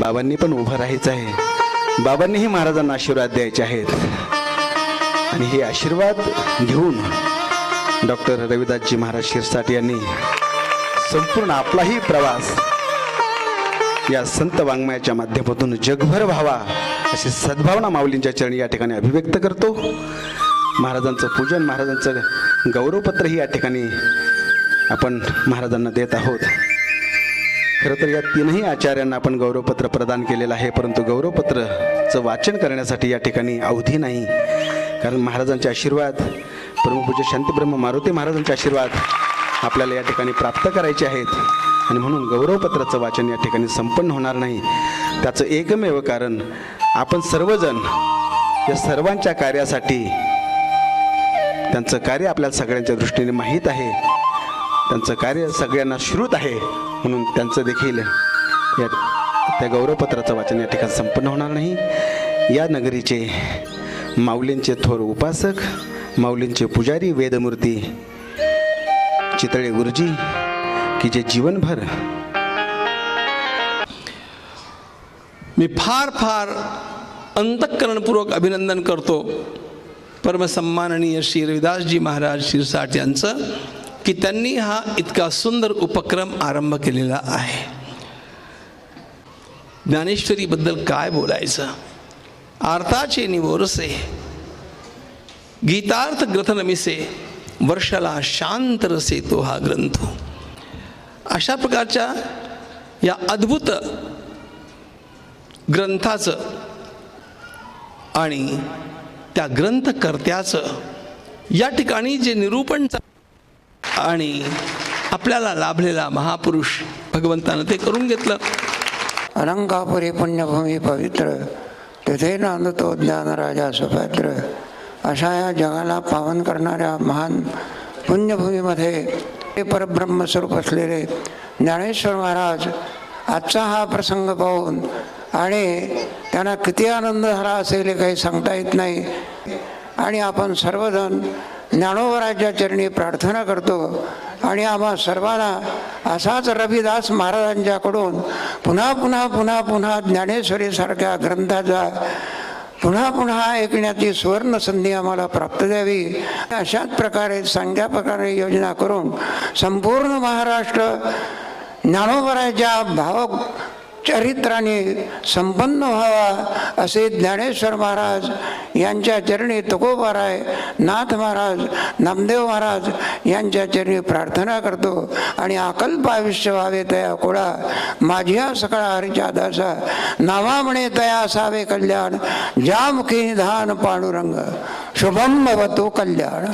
बाबांनी पण उभं राहायचं आहे. बाबांनीही महाराजांना आशीर्वाद द्यायचे आहेत. आणि हे आशीर्वाद घेऊन डॉक्टर रविदासजी महाराज शिरसाट यांनी संपूर्ण आपलाही प्रवास या संत वाङ्मयाच्या माध्यमातून जगभर व्हावा अशी सद्भावना माऊलींच्या चरणी या ठिकाणी अभिव्यक्त करतो. महाराजांचं पूजन महाराजांचं गौरवपत्रही या ठिकाणी आपण महाराजांना देत आहोत. खरं तर या तीनही आचार्यांना आपण गौरवपत्र प्रदान केलेलं आहे परंतु गौरवपत्रचं वाचन करण्यासाठी या ठिकाणी अवधी नाही. कारण महाराजांचे आशीर्वाद परमपूज्य शांतीब्रह्म मारुती महाराजांचे आशीर्वाद आपल्याला या ठिकाणी प्राप्त करायचे आहेत. आणि म्हणून गौरवपत्राचं वाचन या ठिकाणी संपन्न होणार नाही. त्याचं एकमेव कारण आपण सर्वजण या सर्वांच्या कार्यासाठी त्यांचं कार्य आपल्याला सगळ्यांच्या दृष्टीने माहीत आहे. त्यांचं कार्य सगळ्यांना श्रुत आहे. म्हणून त्यांचं देखील या त्या गौरवपत्राचं वाचन या ठिकाणी संपन्न होणार नाही. या नगरीचे माऊलींचे थोर उपासक माऊलींचे पुजारी वेदमूर्ती चितळे गुरुजी की जे जीवनभर मी फार फार अंतःकरणपूर्वक अभिनंदन करतो. परमसन्माननीय श्री रविदासजी महाराज शिरसाट यांचं. की त्यांनी हा इतका सुंदर उपक्रम आरंभ केलेला आहे. ज्ञानेश्वरीबद्दल काय बोलायचं? आर्ताचे निवोरसे गीतार्थ ग्रथनमिसे वर्षाला शांत रसे तो हा ग्रंथ. अशा प्रकारच्या या अद्भुत ग्रंथाचं आणि त्या ग्रंथकर्त्याचं या ठिकाणी जे निरूपण चा- आणि आपल्याला लाभलेला महापुरुष भगवंतानं ते करून घेतलं. अनंगापुरी पुण्यभूमी पवित्र तिथे नांदतो ज्ञानराजा सुपात्र अशा या जगाला पावन करणाऱ्या महान पुण्यभूमीमध्ये हे परब्रह्मस्वरूप असलेले ज्ञानेश्वर महाराज आजचा हा प्रसंग पाहून आणि त्यांना किती आनंद झाला असेल हे काही सांगता येत नाही. आणि आपण सर्वजण ज्ञानोबराच्या चरणी प्रार्थना करतो. आणि आम्हा सर्वांना असाच रविदास महाराजांच्याकडून पुन्हा पुन्हा पुन्हा पुन्हा ज्ञानेश्वरीसारख्या ग्रंथाचा पुन्हा पुन्हा ऐकण्याची सुवर्ण संधी आम्हाला प्राप्त द्यावी. अशाच प्रकारे चांगल्या प्रकारे योजना करून संपूर्ण महाराष्ट्र ज्ञानोबराच्या भावक चरित्राने संपन्न व्हावा असे ज्ञानेश्वर महाराज यांच्या चरणी तुकोबाराय नाथ महाराज नामदेव महाराज यांच्या चरणी प्रार्थना करतो. आणि अकल्प आयुष्य व्हावे तया कोळा माझ्या सकळा हरीच्या दासा नावा म्हणे तया असावे कल्याण ज्यामुखी निधान पांडुरंग शुभम भवतो कल्याण.